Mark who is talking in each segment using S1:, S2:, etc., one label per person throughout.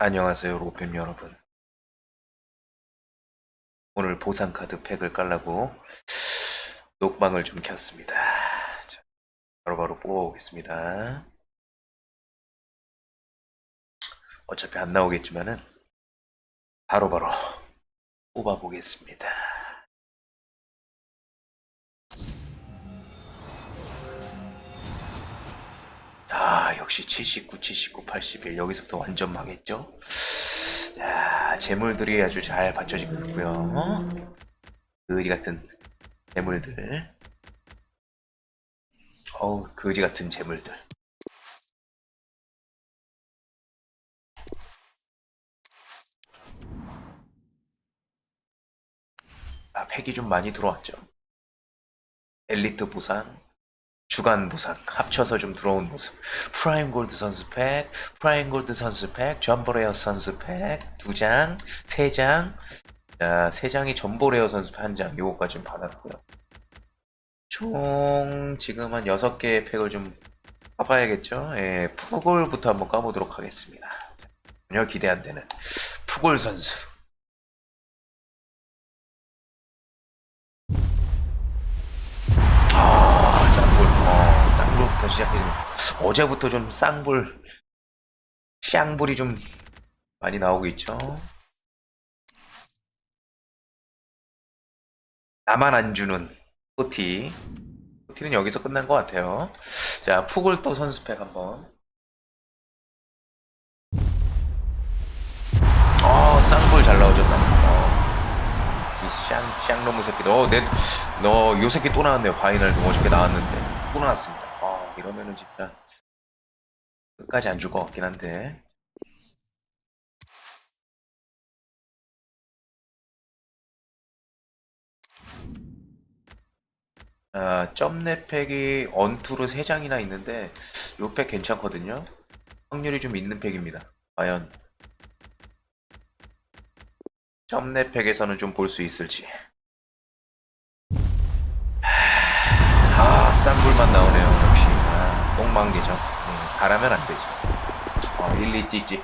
S1: 안녕하세요, 로팸 여러분. 오늘 보상카드 팩을 깔라고 녹방을 좀 켰습니다. 자, 바로 바로 뽑아보겠습니다. 어차피 안 나오겠지만은 바로바로 뽑아보겠습니다. 아, 역시 79, 79, 81. 여기서부터 완전 망했죠? 야, 재물들이 아주 잘 받쳐지고 있고요. 어? 그지 같은 재물들. 어우, 그지 같은 재물들. 아, 팩이 좀 많이 들어왔죠. 엘리트 보상, 주간 보상 합쳐서 좀 들어온 모습. 프라임 골드 선수 팩, 프라임 골드 선수 팩, 점보레어 선수 팩 두 장, 세 장. 자, 세 장이 점보레어 선수 한 장. 요거까지 좀 받았고요. 총 지금 한 여섯 개의 팩을 좀 까봐야겠죠. 예, 푸골부터 한번 까보도록 하겠습니다. 전혀 기대 안 되는 푸골 선수. 시작해. 어제부터 좀 쌍불, 쌍불이 좀 많이 나오고 있죠. 나만 안 주는 토티. 토티는 여기서 끝난 것 같아요. 자, 푸글 또 선수팩 한번. 어, 쌍불 잘 나오죠, 쌍불. 어. 이 쌍, 쌍놈의 새끼. 너, 내, 너, 요 새끼 또 나왔네요. 바이널도 어저께 나왔는데. 또 나왔습니다. 아, 이러면은 진짜. 끝까지 안 줄 것 같긴 한데. 아, 점내 팩이 언투로 3장이나 있는데, 요 팩 괜찮거든요? 확률이 좀 있는 팩입니다. 과연, 점내 팩에서는 좀 볼 수 있을지. 아, 쌍불만 나오네요, 아, 똥망개죠. 음, 가라면 안 되죠. 아, 일리 찌찌.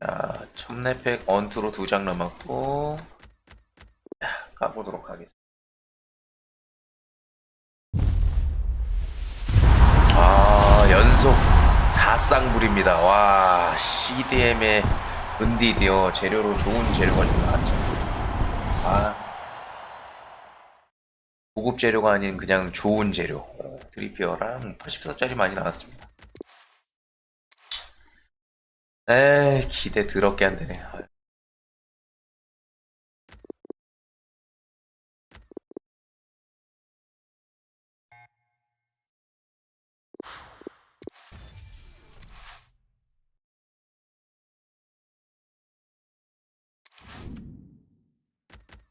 S1: 자, 첨내팩 언투로 두 장 남았고, 자, 가보도록 하겠습니다. 연속 4쌍불입니다. 와, CDM의 은디디어 재료로 좋은 재료가 좀 나왔죠. 아, 고급 재료가 아닌 그냥 좋은 재료. 어, 드리피어랑 84짜리 많이 나왔습니다. 에이, 기대 더럽게 안 되네.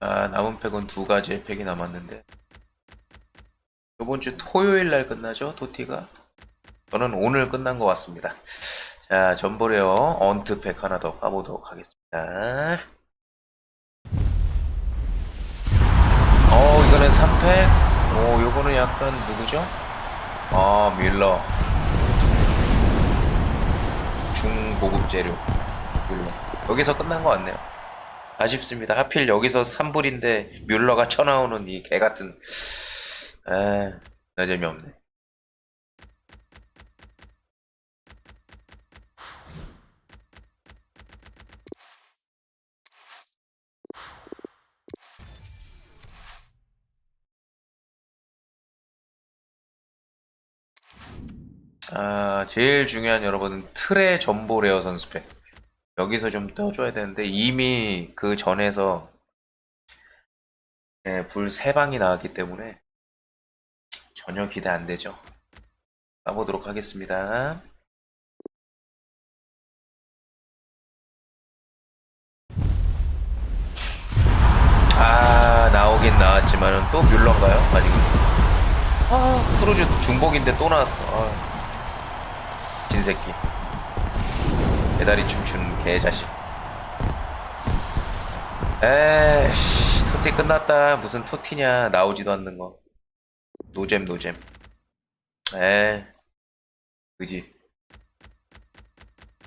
S1: 아, 남은 팩은 두 가지의 팩이 남았는데. 이번 주 토요일 날 끝나죠, 도티가? 저는 오늘 끝난 것 같습니다. 자, 전보레어 언트 팩 하나 더 까보도록 하겠습니다. 어, 이거는 3팩. 오, 요거는 약간 누구죠? 아, 밀러. 중고급 재료. 밀러. 여기서 끝난 것 같네요. 아쉽습니다. 하필 여기서 3불인데 뮬러가 쳐나오는 이 개 같은. 아, 나 재미없네. 아, 제일 중요한 여러분은 틀의 전보 레어 선수팩. 여기서 좀 떠줘야 되는데 이미 그 전에서 네, 불세 방이 나왔기 때문에 전혀 기대 안 되죠. 가보도록 하겠습니다. 아, 나오긴 나왔지만은 또 뮬러인가요? 아니면 아, 크루즈 중복인데 또 나왔어. 아. 새끼. 배다리 춤추는 개자식. 에이씨, 토티 끝났다. 무슨 토티냐. 나오지도 않는 거. 노잼, 노잼. 에 그지.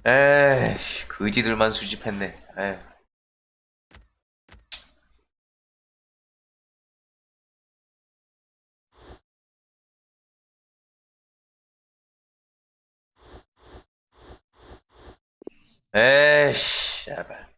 S1: 에이, 그지들만 수집했네. 에이. 에이씨, 야발.